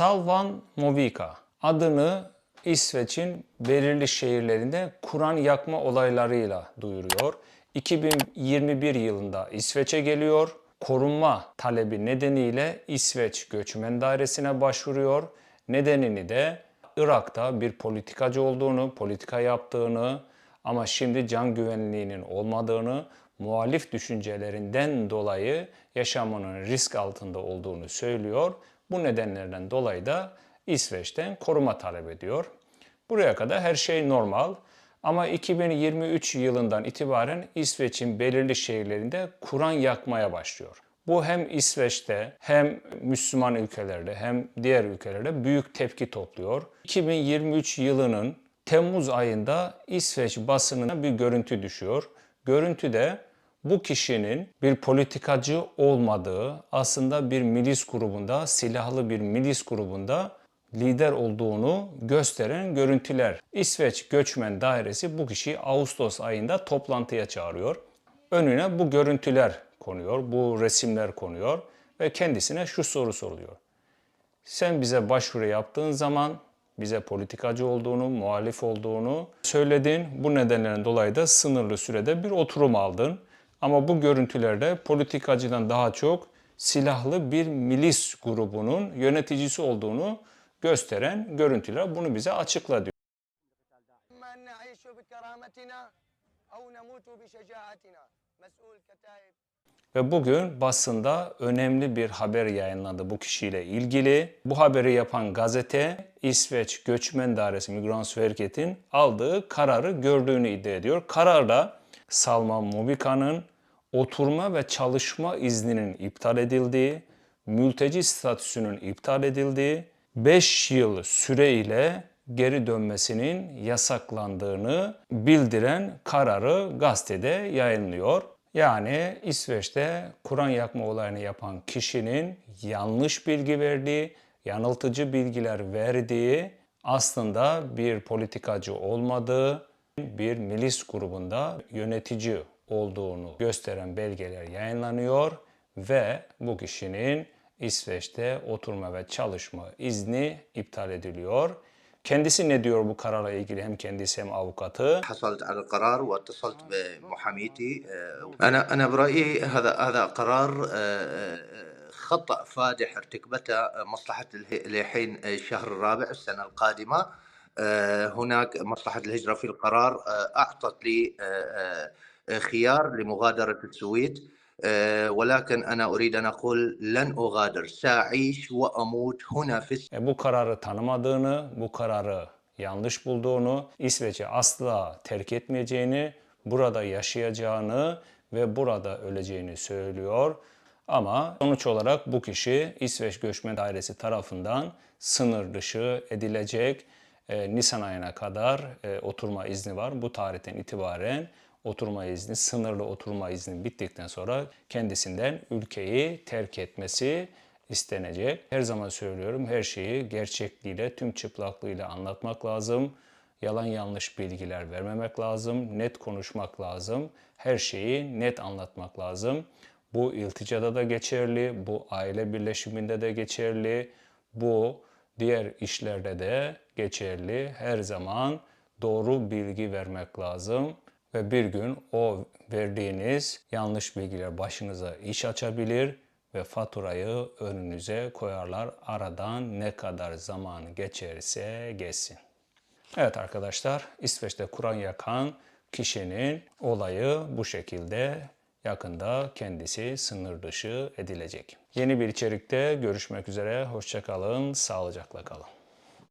Salvan Movika adını İsveç'in belirli şehirlerinde Kur'an yakma olaylarıyla duyuruyor. 2021 yılında İsveç'e geliyor. Korunma talebi nedeniyle İsveç Göçmen Dairesi'ne başvuruyor. Nedenini de Irak'ta bir politikacı olduğunu, politika yaptığını ama şimdi can güvenliğinin olmadığını, muhalif düşüncelerinden dolayı yaşamının risk altında olduğunu söylüyor. Bu nedenlerden dolayı da İsveç'ten koruma talep ediyor. Buraya kadar her şey normal. Ama 2023 yılından itibaren İsveç'in belirli şehirlerinde Kur'an yakmaya başlıyor. Bu hem İsveç'te hem Müslüman ülkelerde hem diğer ülkelerde büyük tepki topluyor. 2023 yılının Temmuz ayında İsveç basınına bir görüntü düşüyor. Görüntüde bu kişinin bir politikacı olmadığı, aslında bir milis grubunda, silahlı bir milis grubunda lider olduğunu gösteren görüntüler. İsveç Göçmen Dairesi bu kişiyi Ağustos ayında toplantıya çağırıyor. Önüne bu görüntüler konuyor, bu resimler konuyor ve kendisine şu soru soruluyor. Sen bize başvuru yaptığın zaman bize politikacı olduğunu, muhalif olduğunu söyledin. Bu nedenlerin dolayı da sınırlı sürede bir oturum aldın. Ama bu görüntülerde politikacıdan daha çok silahlı bir milis grubunun yöneticisi olduğunu gösteren görüntüler. Bunu bize açıkla diyor. Ve bugün basında önemli bir haber yayınlandı bu kişiyle ilgili. Bu haberi yapan gazete İsveç Göçmen Dairesi Migrans Hareket'in aldığı kararı gördüğünü iddia ediyor. Kararda Salman Mobika'nın oturma ve çalışma izninin iptal edildiği, mülteci statüsünün iptal edildiği, 5 yıl süreyle geri dönmesinin yasaklandığını bildiren kararı gazetede yayınlıyor. Yani İsveç'te Kur'an yakma olayını yapan kişinin yanlış bilgi verdiği, yanıltıcı bilgiler verdiği, aslında bir politikacı olmadığı, bir milis grubunda yönetici olduğunu gösteren belgeler yayınlanıyor ve bu kişinin İsveç'te oturma ve çalışma izni iptal ediliyor. Kendisi ne diyor bu kararla ilgili hem kendisi hem avukatı? حصلت على القرار واتصلت بمحاميتي انا انا برايي هذا هذا قرار خطا فادح ارتكبته مصلحه اله- لحين الشهر الرابع السنه القادمه هناك مصلحه الهجره في القرار اعطت لي خيار لمغادره السويد ولكن انا اريد ان اقول لن اغادر ساعيش واموت هنا في E, bu kararı tanımadığını, bu kararı yanlış bulduğunu, İsveç'i asla terk etmeyeceğini, burada yaşayacağını ve burada öleceğini söylüyor. Ama sonuç olarak bu kişi İsveç Göçmen Dairesi tarafından sınır dışı edilecek. e, Nisan ayına kadar e, oturma izni var. Bu tarihten itibaren oturma izni, sınırlı oturma izni bittikten sonra kendisinden ülkeyi terk etmesi istenecek. Her zaman söylüyorum her şeyi gerçekliğiyle, tüm çıplaklığıyla anlatmak lazım. Yalan yanlış bilgiler vermemek lazım. Net konuşmak lazım. Her şeyi net anlatmak lazım. Bu ilticada da geçerli, bu aile birleşiminde de geçerli, bu diğer işlerde de geçerli. Her zaman doğru bilgi vermek lazım ve bir gün o verdiğiniz yanlış bilgiler başınıza iş açabilir ve faturayı önünüze koyarlar. Aradan ne kadar zaman geçerse geçsin. Evet arkadaşlar, İsveç'te Kur'an yakan kişinin olayı bu şekilde yakında kendisi sınır dışı edilecek. Yeni bir içerikte görüşmek üzere. Hoşçakalın, sağlıcakla kalın.